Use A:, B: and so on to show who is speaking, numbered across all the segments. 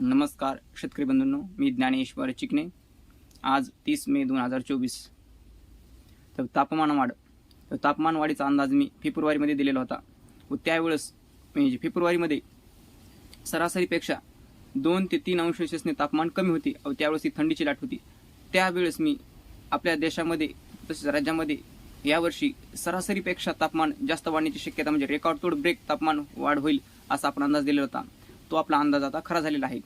A: नमस्कार शेतकरी बंधूंनो मी ज्ञानेश्वर चिकणे आज तीस मे दोन हजार चोवीस. तर तापमान वाढ. तर तापमान वाढीचा अंदाज मी फेब्रुवारीमध्ये दिलेला होता. व त्यावेळेस म्हणजे फेब्रुवारीमध्ये सरासरीपेक्षा दोन ते तीन अंश सेल्सिअसने तापमान कमी होते. व त्यावेळेस ही थंडीची लाट होती. त्यावेळेस मी आपल्या देशामध्ये तसेच राज्यामध्ये यावर्षी सरासरीपेक्षा तापमान जास्त वाढण्याची शक्यता म्हणजे रेकॉर्ड तोड ब्रेक तापमान वाढ होईल असा आपण अंदाज दिलेला होता. तो आपला अंदाज आता खरा झालेला आहे.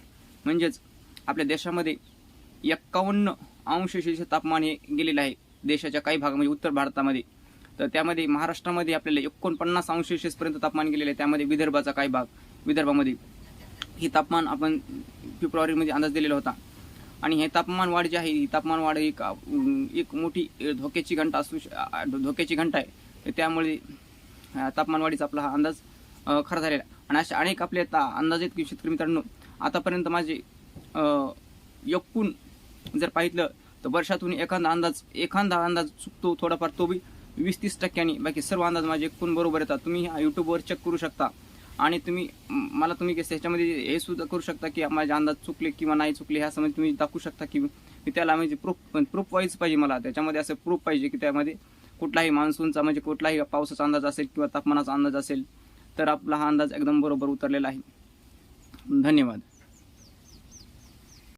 A: म्हणजेच आपल्या देशामध्ये एक्कावन्न अंश शेष तापमान हे गेलेलं आहे. देशाच्या काही भागामध्ये उत्तर भारतामध्ये. तर त्यामध्ये महाराष्ट्रामध्ये आपल्याला एकोणपन्नास अंश सेल्सिअसपर्यंत तापमान गेलेलं आहे. त्यामध्ये विदर्भाचा काही भाग विदर्भामध्ये हे तापमान आपण फेब्रुवारीमध्ये अंदाज दिलेला होता. आणि हे तापमान वाढ जी आहे ही तापमान वाढ एक एक मोठी धोक्याची घंटा असू धोक्याची घंटा आहे. त्यामुळे तापमानवाढीचा तापमान वाढीचा आपला हा अंदाज खरं झालेला आहे. आणि अशा अनेक आपले आता अंदाजित आहेत की शेतकरी मित्रांनो आतापर्यंत माझे एकूण जर पाहिलं तर वर्षातून एखादा अंदाज एखादा अंदाज चुकतो थोडाफार तो बी वीस तीस टक्क्यांनी बाकी सर्व अंदाज माझे एकूण बरोबर येतात. तुम्ही ह्या यूट्यूबवर चेक करू शकता. आणि तुम्ही मला तुम्ही कसं ह्याच्यामध्ये हे सुद्धा करू शकता की माझे अंदाज चुकले किंवा नाही चुकले ह्या समज तुम्ही दाखवू शकता की मी त्याला म्हणजे प्रूफ प्रूफ वाईज पाहिजे मला. त्याच्यामध्ये असं प्रूफ पाहिजे की त्यामध्ये कुठलाही मान्सूनचा म्हणजे कुठलाही पावसाचा अंदाज असेल किंवा तापमानाचा अंदाज असेल तर आपला हा अंदाज एकदम बरोबर उतरलेला आहे. धन्यवाद.